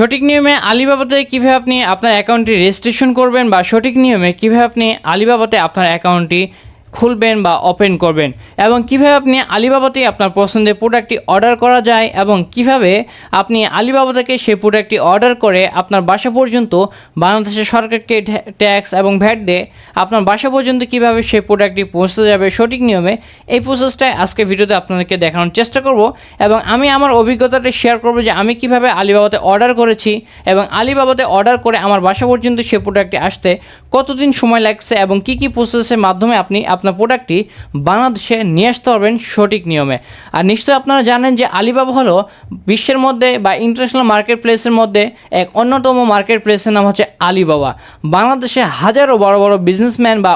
সঠিক নিয়মে আলিবাবাতে কীভাবে আপনি আপনার অ্যাকাউন্টটি রেজিস্ট্রেশন করবেন বা সঠিক নিয়মে কীভাবে আপনি আলিবাবাতে আপনার অ্যাকাউন্টটি খুলবেন বা ওপেন করবেন। এবং কীভাবে আপনি আলিবাবাতে আপনার পছন্দের প্রোডাক্টটি অর্ডার করা যায় এবং কীভাবে আপনি আলিবাবা থেকে সেই প্রোডাক্টটি অর্ডার করে আপনার বাসা পর্যন্ত বাংলাদেশের সরকারকে ট্যাক্স এবং ভ্যাট দিয়ে আপনার বাসা পর্যন্ত কীভাবে সেই প্রোডাক্টটি পৌঁছে যাবে সঠিক নিয়মে, এই প্রসেসটাই আজকে ভিডিওতে আপনাদেরকে দেখানোর চেষ্টা করব। এবং আমি আমার অভিজ্ঞতাটা শেয়ার করব যে আমি কীভাবে আলিবাবাতে অর্ডার করেছি এবং আলিবাবাতে অর্ডার করে আমার বাসা পর্যন্ত সেই প্রোডাক্টটি আসতে কতদিন সময় লাগছে এবং কি কি প্রসেসের মাধ্যমে আপনি আপনার প্রোডাক্টটি বাংলাদেশে নিয়ে আসতে পারবেন সঠিক নিয়মে। আর নিশ্চয়ই আপনারা জানেন যে আলিবাবা হলো বিশ্বের মধ্যে বা ইন্টারন্যাশনাল মার্কেট প্লেসের মধ্যে এক অন্যতম মার্কেট প্লেসের নাম হচ্ছে আলিবাবা বাংলাদেশে হাজারো বড় বড় বিজনেসম্যান বা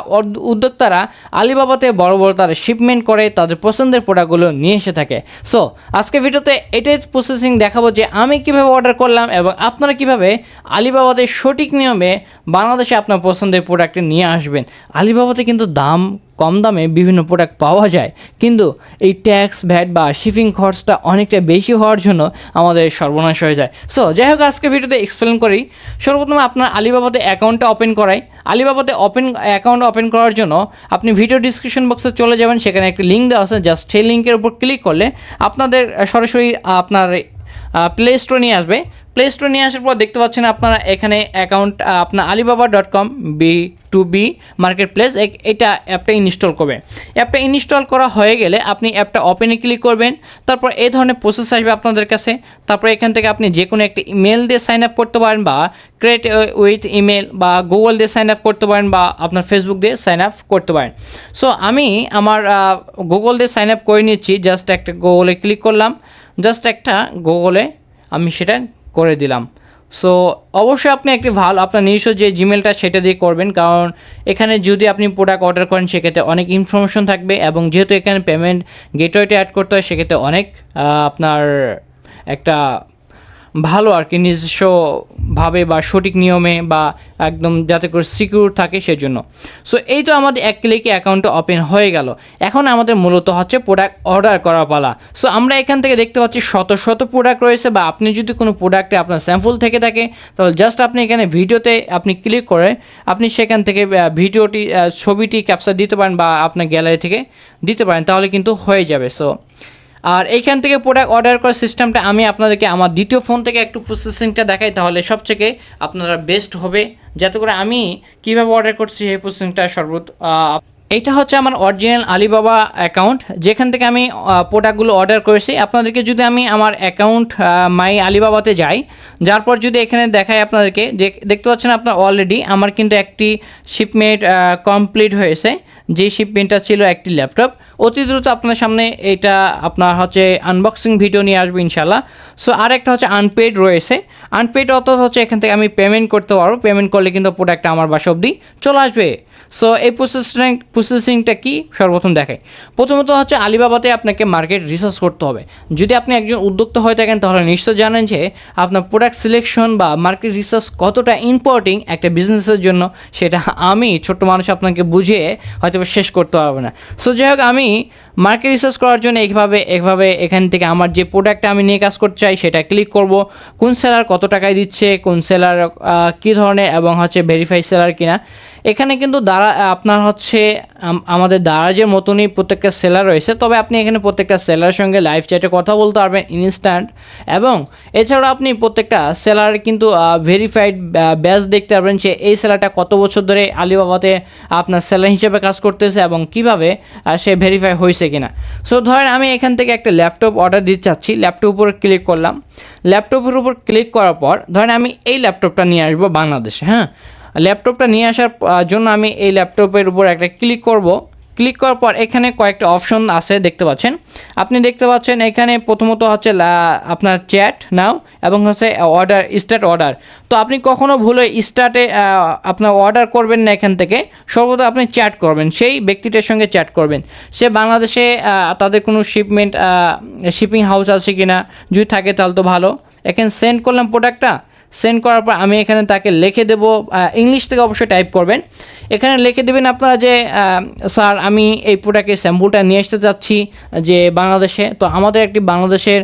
উদ্যোক্তারা আলিবাবাতে বড় বড় তারা শিপমেন্ট করে, তাদের পছন্দের প্রোডাক্টগুলো নিয়ে এসে থাকে। সো আজকে ভিডিওতে এটাই প্রসেসিং দেখাবো যে আমি কীভাবে অর্ডার করলাম এবং আপনারা কীভাবে আলিবাবাতে সঠিক নিয়মে বাংলাদেশে আপনার পছন্দের প্রোডাক্ট নিয়ে আসবেন। আলিবাবাতে কিন্তু দাম, কম দামে বিভিন্ন প্রোডাক্ট পাওয়া যায়। কিন্তু এই ট্যাক্স ভ্যাট বা শিপিং খরচটা অনেকটা বেশি হওয়ার জন্য আমাদের সর্বনাশ হয়ে যায়। সো যাই হোক আজকে ভিডিওতে এক্সপ্লেন করি। সর্বপ্রথমে আপনার আলিবাবাতে অ্যাকাউন্টটা ওপেন করাই। আলিবাবাতে ওপেন অ্যাকাউন্ট ওপেন করার জন্য আপনি ভিডিও ডিসক্রিপশন বক্সে চলে যাবেন। সেখানে একটি লিঙ্ক দেওয়া আছে। জাস্ট সেই লিঙ্কের উপর ক্লিক করলে আপনাদের সরাসরি আপনার প্লে স্টোর নিয়ে আসবে। প্লে স্টোর নিয়ে আসার পর দেখতে পাচ্ছেন আপনারা এখানে অ্যাকাউন্ট আপনার Alibaba dot com B to B market place অ্যাপটা ইনস্টল করবেন অ্যাপটা ইনস্টল করা হয়ে গেলে আপনি অ্যাপটা ওপেনে ক্লিক করবেন, তারপর এই ধরনের প্রসেস আসবে আপনাদের কাছে। তারপর এখান থেকে আপনি যে কোনো একটা ইমেল দিয়ে সাইন আপ করতে পারেন বা ক্রিয়েট উইথ ইমেল বা গুগল দিয়ে সাইন আপ করতে পারেন বা আপনার ফেসবুক দিয়ে সাইন আপ করতে পারেন। সো আমি আমার গুগল দিয়ে সাইন আপ করে নিচ্ছি জাস্ট একটা গুগলে ক্লিক করলাম। জাস্ট একটা গুগলে আমি সেটা করে দিলাম। সো অবশ্যই আপনি একটি ভালো, আপনার নিজস্ব যে জিমেলটা সেটা দিয়ে করবেন, কারণ এখানে যদি আপনি প্রোডাক্ট অর্ডার করেন, সেক্ষেত্রে অনেক ইনফরমেশন থাকবে এবং যেহেতু এখানে পেমেন্ট গেটওয়েটা অ্যাড করতে হয়, সেক্ষেত্রে অনেক আপনার একটা ভালো আর কি নিজস্বভাবে বা সঠিক নিয়মে বা একদম যাতে করে সিকিউর থাকে সেজন্য। সো এই তো আমাদের এক ক্লিকে অ্যাকাউন্টটা ওপেন হয়ে গেল। এখন আমাদের মূলত হচ্ছে প্রোডাক্ট অর্ডার করার পালা। সো আমরা এখান থেকে দেখতে পাচ্ছি শত শত প্রোডাক্ট রয়েছে বা আপনি যদি কোনো প্রোডাক্টে আপনার স্যাম্পল থেকে থাকে, তাহলে জাস্ট আপনি এখানে ভিডিওতে আপনি ক্লিক করে আপনি সেখান থেকে ভিডিওটি ছবিটি ক্যাপচার দিতে পারেন বা আপনার গ্যালারি থেকে দিতে পারেন, তাহলে কিন্তু হয়ে যাবে। সো আর এইখান থেকে প্রোডাক্ট অর্ডার করার সিস্টেমটা আমি আপনাদেরকে আমার দ্বিতীয় ফোন থেকে একটু প্রসেসিংটা দেখাই, তাহলে সবথেকে আপনারা বেস্ট হবে। যাতে করে আমি কীভাবে অর্ডার করছি সেই প্রসেসিংটা সর্বত এইটা হচ্ছে আমার অরিজিনাল আলিবাবা অ্যাকাউন্ট যেখান থেকে আমি প্রোডাক্টগুলো অর্ডার করেছি। আপনাদেরকে যদি আমি আমার অ্যাকাউন্ট মাই আলিবাবাতে যাই, যার পর যদি এখানে দেখাই আপনাদেরকে, যে, দেখতে পাচ্ছেন আপনার অলরেডি আমার কিন্তু একটি শিপমেন্ট কমপ্লিট হয়েছে। যে শিপমেন্টটা ছিল একটি ল্যাপটপ অতি দ্রুত আপনার সামনে এটা আপনার হচ্ছে আনবক্সিং ভিডিও নিয়ে আসবে ইনশাল্লাহ সো আর একটা হচ্ছে আনপেড রয়েছে। আনপেড অর্থাৎ হচ্ছে এখান থেকে আমি পেমেন্ট করতে পারব। পেমেন্ট করলে কিন্তু প্রোডাক্টটা আমার বাসা অবধি চলে আসবে। সো এই প্রসেসিং প্রসেসিংটা কি? সর্বপ্রথম দেখাই। প্রথমত হচ্ছে আলিবাবাতে আপনাকে মার্কেট রিসার্চ করতে হবে। যদি আপনি একজন উদ্যোক্তা হয়ে থাকেন, তাহলে নিশ্চয় জানেন যে আপনার প্রোডাক্ট সিলেকশন বা মার্কেট রিসার্চ কতটা ইম্পর্টিং একটা বিজনেসের জন্য, সেটা আমি ছোট্ট মানুষ আপনাকে বুঝিয়ে হয়তো শেষ করতে পারব না। সো যাই হোক, আমি মার্কেট রিসার্চ করার জন্য এইভাবে এইভাবে এখান থেকে আমার যে প্রোডাক্টটা আমি নিয়ে কাজ করতে চাই, সেটা ক্লিক করব। কোন সেলার কত টাকায় দিচ্ছে, কোন সেলার কী ধরনের এবং হচ্ছে ভেরিফাই সেলার কিনা। এখানে কিন্তু দ্বারা আপনার হচ্ছে, আম- আমাদের দারাজের মতনই প্রত্যেকটা সেলার রয়েছে। তবে আপনি এখানে প্রত্যেকটা সেলারের সঙ্গে লাইভ চ্যাটে কথা বলতে পারবেন ইনস্ট্যান্ট এবং এছাড়াও আপনি প্রত্যেকটা সেলার কিন্তু ভেরিফাইড ব্যাচ দেখতে পারবেন যে এই সেলারটা কত বছর ধরে আলিবাবাতে আপনার সেলার হিসেবে কাজ করতেছে এবং কীভাবে সে ভেরিফাই হয়েছে কিনা। সো ধরেন আমি এখান থেকে একটা ল্যাপটপ অর্ডার দিতে চাচ্ছি। ল্যাপটপ উপর ক্লিক করলাম। ল্যাপটপের উপর ক্লিক করার পর, ধরেন আমি এই ল্যাপটপটা নিয়ে আসব বাংলাদেশে হ্যাঁ? ল্যাপটপটা নিয়ে আসার জন্য আমি এই ল্যাপটপের উপর একটা ক্লিক করব। ক্লিক করার পর এখানে কয়েকটা অপশন আছে দেখতে পাচ্ছেন। আপনি দেখতে পাচ্ছেন এখানে প্রথমত হচ্ছে আপনার চ্যাট নাও এবং হচ্ছে অর্ডার, স্টার্ট অর্ডার। তো আপনি কখনো ভুলে স্টার্টে আপনার অর্ডার করবেন না এখান থেকে। সর্বদা আপনি চ্যাট করবেন, সেই ব্যক্তিটার সঙ্গে চ্যাট করবেন। সে বাংলাদেশে তাদের কোনো শিপমেন্ট শিপিং হাউস আছে কি না যদি থাকে তাহলে তো ভালো। এখানে সেন্ড করলাম প্রোডাক্টটা সেন্ড করার পর আমি এখানে তাকে লিখে দেবো ইংলিশ থেকে অবশ্যই টাইপ করবেন। এখানে লিখে দেবেন আপনারা যে স্যার, আমি এই প্রোডাক্টের স্যাম্পলটা নিয়ে আসতে চাচ্ছি, যে বাংলাদেশে। তো আমাদের একটি বাংলাদেশের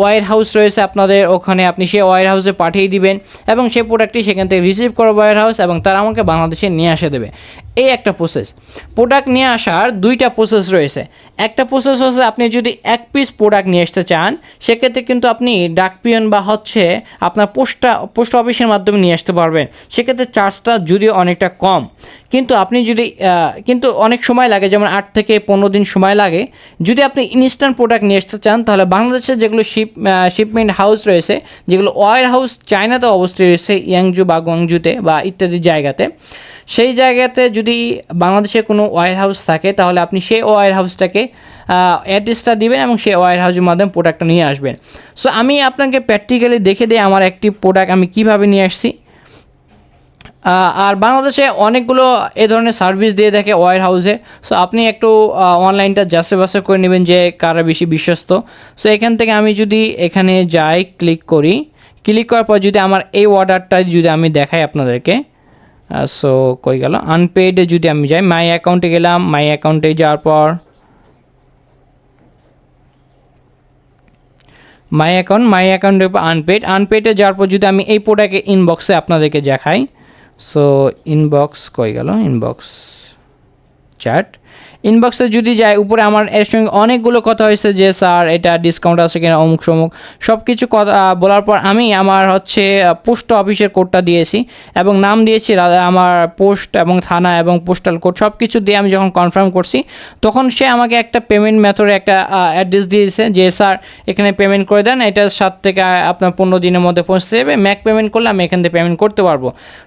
ওয়ার হাউস রয়েছে আপনাদের, ওখানে আপনি সেই ওয়ার হাউসে পাঠিয়ে দিবেন এবং সেই প্রোডাক্টটি সেখান থেকে রিসিভ করো ওয়ার হাউস এবং তারা আমাকে বাংলাদেশে নিয়ে আসে দেবে। এই একটা প্রসেস প্রোডাক্ট নিয়ে আসার দুইটা প্রসেস রয়েছে। একটা প্রসেস হচ্ছে আপনি যদি এক পিস প্রোডাক্ট নিয়ে আসতে চান, সেক্ষেত্রে কিন্তু আপনি ডাকপিয়ন বা হচ্ছে আপনার পোস্টা পোস্ট অফিসের মাধ্যমে নিয়ে আসতে পারবেন। সেক্ষেত্রে চার্জটা যদিও অনেকটা কম, কিন্তু আপনি যদি কিন্তু অনেক সময় লাগে, যেমন আট থেকে পনেরো দিন সময় লাগে। যদি আপনি ইনস্ট্যান্ট প্রোডাক্ট নিয়ে আসতে চান, তাহলে বাংলাদেশে যেগুলো শিপ শিপমেন্ট হাউস রয়েছে, যেগুলো ওয়ার হাউস চায়নাতে অবস্থিত রয়েছে, ইয়াংজু বা গংজুতে বা ইত্যাদি জায়গাতে, সেই জায়গাতে যদি বাংলাদেশে কোনো ওয়ার হাউস থাকে, তাহলে আপনি সেই ওয়ার হাউসটাকে অ্যাড্রেসটা দিবেন এবং সেই ওয়ার হাউসের মাধ্যমে প্রোডাক্টটা নিয়ে আসবেন। সো আমি আপনাকে প্র্যাকটিক্যালি দেখে দিই আমার একটি প্রোডাক্ট আমি কীভাবে নিয়ে আসছি। আর বাংলাদেশে অনেকগুলো এ ধরনের সার্ভিস দিয়ে থাকে ওয়ার হাউসে। সো আপনি একটু অনলাইনটা যাচাই বাছাই করে নেবেন যে কারা বেশি বিশ্বস্ত। সো এখান থেকে আমি যদি এখানে যাই ক্লিক করি ক্লিক করার পর যদি আমার এই অর্ডারটা যদি আমি দেখাই আপনাদেরকে সো কই গেল? আনপেইডে যদি আমি যাই মাই অ্যাকাউন্টে গেলাম মাই অ্যাকাউন্টে যাওয়ার পর মাই অ্যাকাউন্ট মাই অ্যাকাউন্টের উপর আনপেড আনপেডে যাওয়ার পর যদি আমি এই প্রোডাক্টে ইনবক্সে আপনাদেরকে দেখাই সো ইনবক্স কই গেল? ইনবক্স চ্যাট ইনবক্সে যদি যায়, উপরে আমার এর সঙ্গে অনেকগুলো কথা হয়েছে যে, স্যার, এটা ডিসকাউন্ট আছে কিনা, অমুক সমুক। সব কিছু কথা বলার পর আমি আমার হচ্ছে পোস্ট অফিসের কোডটা দিয়েছি এবং নাম দিয়েছি আমার পোস্ট এবং থানা এবং পোস্টাল কোড সব কিছু দিয়ে আমি যখন কনফার্ম করছি, তখন সে আমাকে একটা পেমেন্ট মেথডে একটা অ্যাড্রেস দিয়েছে যে, স্যার, এখানে পেমেন্ট করে দেন, এটা সাত থেকে আপনার পনেরো দিনের মধ্যে পৌঁছে যাবে ম্যাক পেমেন্ট করলে আমি এখান থেকে পেমেন্ট করতে পারব।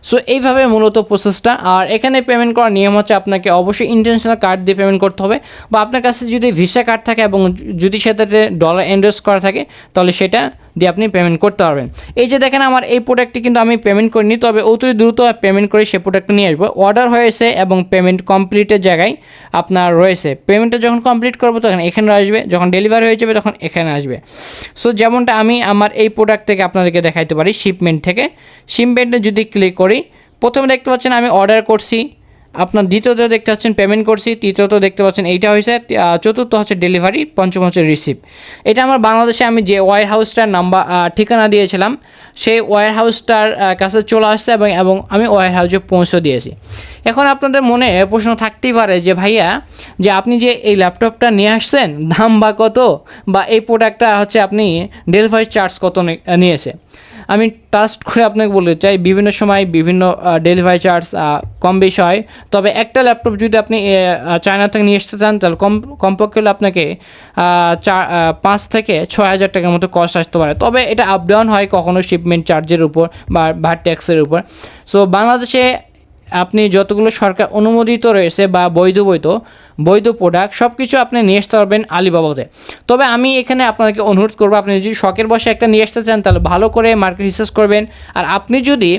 সো এইভাবে মূলত প্রসেসটা আর এখানে পেমেন্ট করার নিয়ম হচ্ছে, আপনাকে অবশ্যই ইন্টারন্যাশনাল কার্ড দিয়ে পেমেন্ট করতে হবে। বা আপনার কাছে যদি ভিসা কার্ড থাকে এবং যদি সেটাতে ডলার এন্ডোস করা থাকে, তাহলে সেটা দিয়ে আপনি পেমেন্ট করতে পারবেন। এই যে দেখেন আমার এই প্রোডাক্টটি কিন্তু আমি পেমেন্ট করিনি, তবে অতি দ্রুত পেমেন্ট করে সে প্রোডাক্টটা নিয়ে আসব। অর্ডার হয়েছে এবং পেমেন্ট কমপ্লিটের জায়গায় আপনার রয়েছে। পেমেন্টটা যখন কমপ্লিট করব তখন এখানে আসবে, যখন ডেলিভারি হয়ে যাবে তখন এখানে আসবে। সো যেমনটা আমি আমার এই প্রোডাক্ট থেকে আপনাদেরকে দেখাইতে পারি শিপমেন্ট থেকে। শিপমেন্টে যদি ক্লিক করি, প্রথমে দেখতে পাচ্ছেন আমি অর্ডার করছি। আপনার দ্বিতীয়ত দেখতে পাচ্ছেন পেমেন্ট করছি, তৃতীয়ত দেখতে পাচ্ছেন এইটা হয়েছে চতুর্থ হচ্ছে ডেলিভারি পঞ্চম হচ্ছে রিসিভ এটা আমার বাংলাদেশে আমি যে ওয়ার হাউসটার নাম্বার ঠিকানা দিয়েছিলাম, সেই ওয়ার হাউসটার কাছে চলে আসছে এবং এবং আমি ওয়ার হাউসে পৌঁছে দিয়েছি। এখন আপনাদের মনে প্রশ্ন থাকতেই পারে যে, ভাইয়া, যে আপনি যে এই ল্যাপটপটা নিয়ে আসছেন, দাম বা কত? বা এই প্রোডাক্টটা হচ্ছে আপনি ডেলিভারি চার্জ কত নিয়েছে? আমি ট্রাস্ট করে আপনাকে বলতে চাই, বিভিন্ন সময় বিভিন্ন ডেলিভারি চার্জ কম বেশি হয়। তবে একটা ল্যাপটপ যদি আপনি চায়না থেকে নিয়ে আসতে চান, তাহলে কম, কমপক্ষে হলে আপনাকে চার পাঁচ থেকে ছয় হাজার টাকার মতো কস্ট আসতে পারে। তবে এটা আপ ডাউন হয় কখনো শিপমেন্ট চার্জের উপর বা ভার ট্যাক্সের উপর। সো বাংলাদেশে আপনি যতগুলো সরকার অনুমোদিত রয়েছে বা বৈধ বৈধ বৈধ প্রোডাক্ট সব কিছু আপনি নিয়ে আসতে পারবেন আলিবাবাতে তবে আমি এখানে আপনাকে অনুরোধ করব, আপনি যদি শখের বসে একটা নিয়ে আসতে চান, তাহলে ভালো করে মার্কেট রিসার্চ করবেন। আর আপনি যদি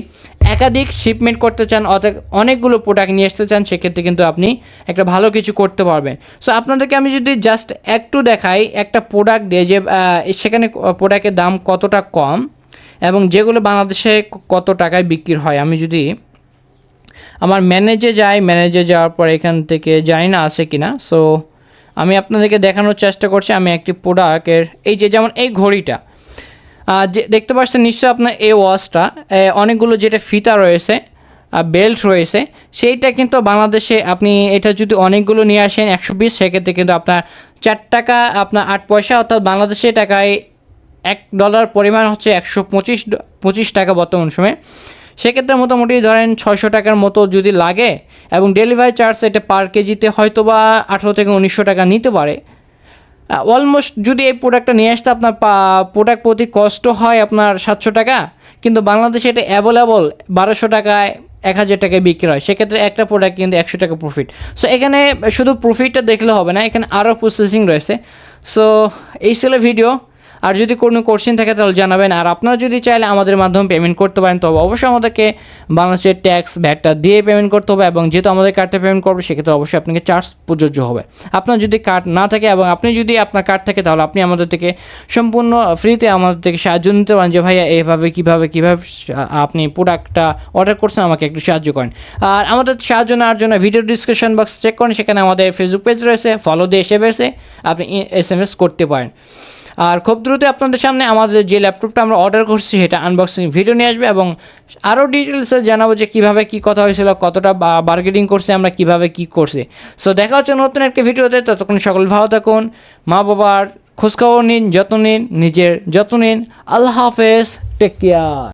একাধিক শিপমেন্ট করতে চান, অর্থাৎ অনেকগুলো প্রোডাক্ট নিয়ে আসতে চান, সেক্ষেত্রে কিন্তু আপনি একটা ভালো কিছু করতে পারবেন। সো আপনাদেরকে আমি যদি জাস্ট একটু দেখাই একটা প্রোডাক্ট দিয়ে যে সেখানে প্রোডাক্টের দাম কতটা কম এবং যেগুলো বাংলাদেশে কত টাকায় বিক্রি হয়। আমি যদি আমার ম্যানেজে যাই ম্যানেজে যাওয়ার পর এখান থেকে জানি না আছে কিনা। সো আমি আপনাদেরকে দেখানোর চেষ্টা করছি, আমি একটি প্রোডাক্টের এই যে যেমন এই ঘড়িটা যে, দেখতে পাচ্ছেন নিশ্চয়ই আপনার এই ওয়াচটা অনেকগুলো যেটা ফিতা রয়েছে বেল্ট রয়েছে, সেইটা কিন্তু বাংলাদেশে আপনি এটা যদি অনেকগুলো নিয়ে আসেন, একশো বিশ সেক্ষেত্রে কিন্তু আপনার চার টাকা, আপনার আট পয়সা, অর্থাৎ বাংলাদেশে টাকায় এক ডলার পরিমাণ হচ্ছে একশো পঁচিশ পঁচিশ টাকা বর্তমান সময়ে। সেক্ষেত্রে মোটামুটি ধরেন ছয়শো টাকার মতো যদি লাগে এবং ডেলিভারি চার্জ এটা পার কেজিতে হয়তো বা আঠেরো থেকে উনিশশো টাকা নিতে পারে। অলমোস্ট যদি এই প্রোডাক্টটা নিয়ে আসতে আপনার প্রোডাক্ট প্রতি কষ্ট হয় আপনার সাতশো টাকা, কিন্তু বাংলাদেশে এটা অ্যাভেলেবল বারোশো টাকায় এক হাজার টাকায় বিক্রি হয়। সেক্ষেত্রে একটা প্রোডাক্ট কিন্তু একশো টাকা প্রফিট সো এখানে শুধু প্রফিটটা দেখলে হবে না, এখানে আরও প্রসেসিং রয়েছে। সো এই ছিল ভিডিও আর যদি কোনো কোশ্চেন থাকে তাহলে জানাবেন। আর আপনারা যদি চাইলে আমাদের মাধ্যমে পেমেন্ট করতে পারেন, তবে অবশ্যই আমাদেরকে বাংলাদেশের ট্যাক্স ভ্যাটটা দিয়ে পেমেন্ট করতে হবে এবং যেহেতু আমাদের কার্ডটা পেমেন্ট করবে, সেক্ষেত্রে অবশ্যই আপনাকে চার্জ প্রযোজ্য হবে। আপনার যদি কার্ড না থাকে এবং আপনি যদি আপনার কার্ড থাকে, তাহলে আপনি আমাদের থেকে সম্পূর্ণ ফ্রিতে আমাদের থেকে সাহায্য নিতে পারেন যে, ভাইয়া এইভাবে কীভাবে কীভাবে আপনি প্রোডাক্টটা অর্ডার করছেন, আমাকে একটু সাহায্য করেন। আর আমাদের সাহায্য নেওয়ার জন্য ভিডিও ডিসক্রিপশন বক্স চেক করেন, সেখানে আমাদের ফেসবুক পেজ রয়েছে ফলো দিয়ে এসে আপনি এস এম এস করতে পারেন। আর খুব দ্রুত আপনাদের সামনে আমাদের যে ল্যাপটপটা আমরা অর্ডার করছি, সেটা আনবক্সিং ভিডিও নিয়ে আসবে এবং আরও ডিটেলসে জানাব যে কীভাবে কী কথা হয়েছিল, কতটা বার্গেনিং করছে আমরা, কীভাবে কী করছি। সো দেখা হচ্ছে নতুন একটা ভিডিওতে ততক্ষণ সকল ভালো থাকুন, মা বাবার খোঁজখবর নিন, যত্ন নিন, নিজের যত্ন নিন। আল্লাহ হাফেজ টেক কেয়ার